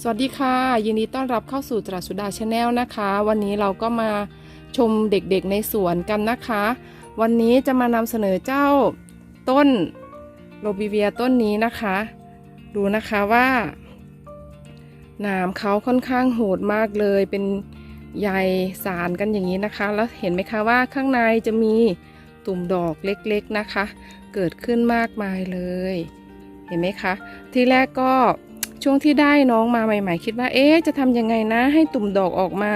สวัสดีค่ะ ยินดีต้อนรับเข้าสู่ตราสุดาชาแนลนะคะ วันนี้เราก็มาชมเด็กๆในสวนกันนะคะ วันนี้จะมานำเสนอเจ้าต้นโรบิเวียต้นนี้นะคะ ดูนะคะว่าหนามเขาค่อนข้างโหดมากเลยเป็นใยสารกันอย่างนี้นะคะ แล้วเห็นไหมคะว่าข้างในจะมีตุ่มดอกเล็กๆนะคะ เกิดขึ้นมากมายเลย เห็นไหมคะ ที่แรกก็ ช่วงที่ได้น้องมาใหม่ ๆ คิดว่าเอ๊ะจะทำยังไงนะ ให้ตุ่มดอกออกมา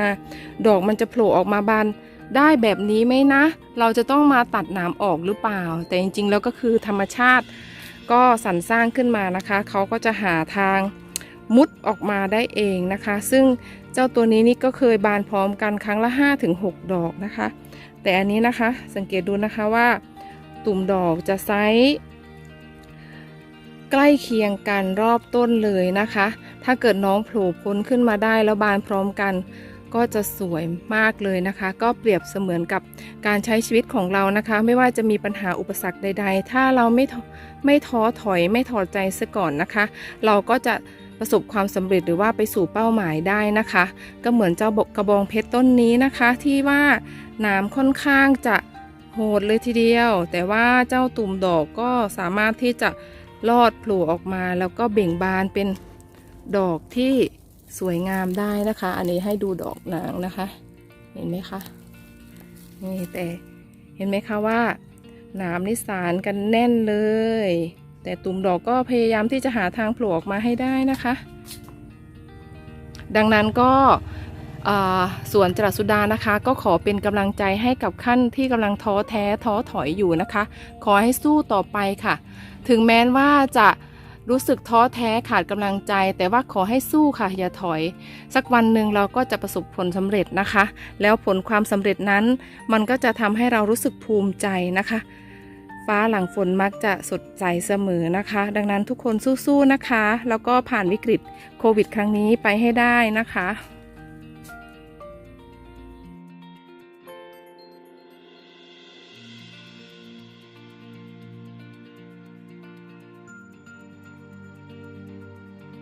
ดอกมันจะโผล่ออกมาบานได้แบบนี้ไหมนะ เราจะต้องมาตัดหนามออกหรือเปล่า แต่จริงๆแล้วก็คือธรรมชาติ ก็สรรสร้างขึ้นมานะคะ เขาก็จะหาทางมุดออกมาได้เองนะคะ ซึ่งเจ้าตัวนี้นี่ก็เคยบานพร้อมกันครั้งละ 5-6 ดอกนะคะ แต่อันนี้นะคะสังเกตดูนะคะว่า ตุ่มดอกจะไซส์ ใกล้เคียงกันรอบต้นเลยนะคะ ถ้าเกิดน้องโผล่พ้นขึ้นมาได้แล้วบานพร้อมกัน ก็จะสวยมากเลยนะคะ ก็เปรียบเสมือนกับการใช้ชีวิตของเรานะคะ ไม่ว่าจะมีปัญหาอุปสรรคใด ๆ ถ้าเราไม่ไม่ท้อถอยไม่ถอดใจซะก่อนนะคะ เราก็จะประสบความสำเร็จหรือว่าไปสู่เป้าหมายได้นะคะ ก็เหมือนเจ้าบกกระบองเพชรต้นนี้นะคะ ที่ว่าน้ำค่อนข้างจะโหดเลยทีเดียว แต่ว่าเจ้าตุ่มดอกก็สามารถที่จะ ลอดผล่ออกมาแล้วก็เบ่งบานเป็นดอกที่สวยงามได้นะคะ อันนี้ให้ดูดอกนางนะคะ เห็นไหมคะนี่แต่เห็นไหมคะว่าหนามนิสานกันแน่นเลย แต่ตุ่มดอกก็พยายามที่จะหาทางโผล่ออกมาให้ได้นะคะ ดังนั้นก็ สวนจรัสสุดานะคะ ก็ขอเป็นกำลังใจให้กับขั้นที่กำลังท้อแท้ท้อถอยอยู่นะคะ ขอให้สู้ต่อไปค่ะ ถึงแม้ว่าจะรู้สึกท้อแท้ขาดกำลังใจ แต่ว่าขอให้สู้ค่ะอย่าถอย สักวันหนึ่งเราก็จะประสบผลสำเร็จนะคะ แล้วผลความสำเร็จนั้น มันก็จะทำให้เรารู้สึกภูมิใจนะคะ ฟ้าหลังฝนมักจะสดใสเสมอนะคะ ดังนั้นทุกคนสู้ๆนะคะ แล้วก็ผ่านวิกฤตโควิด ครั้งนี้ไปให้ได้นะคะ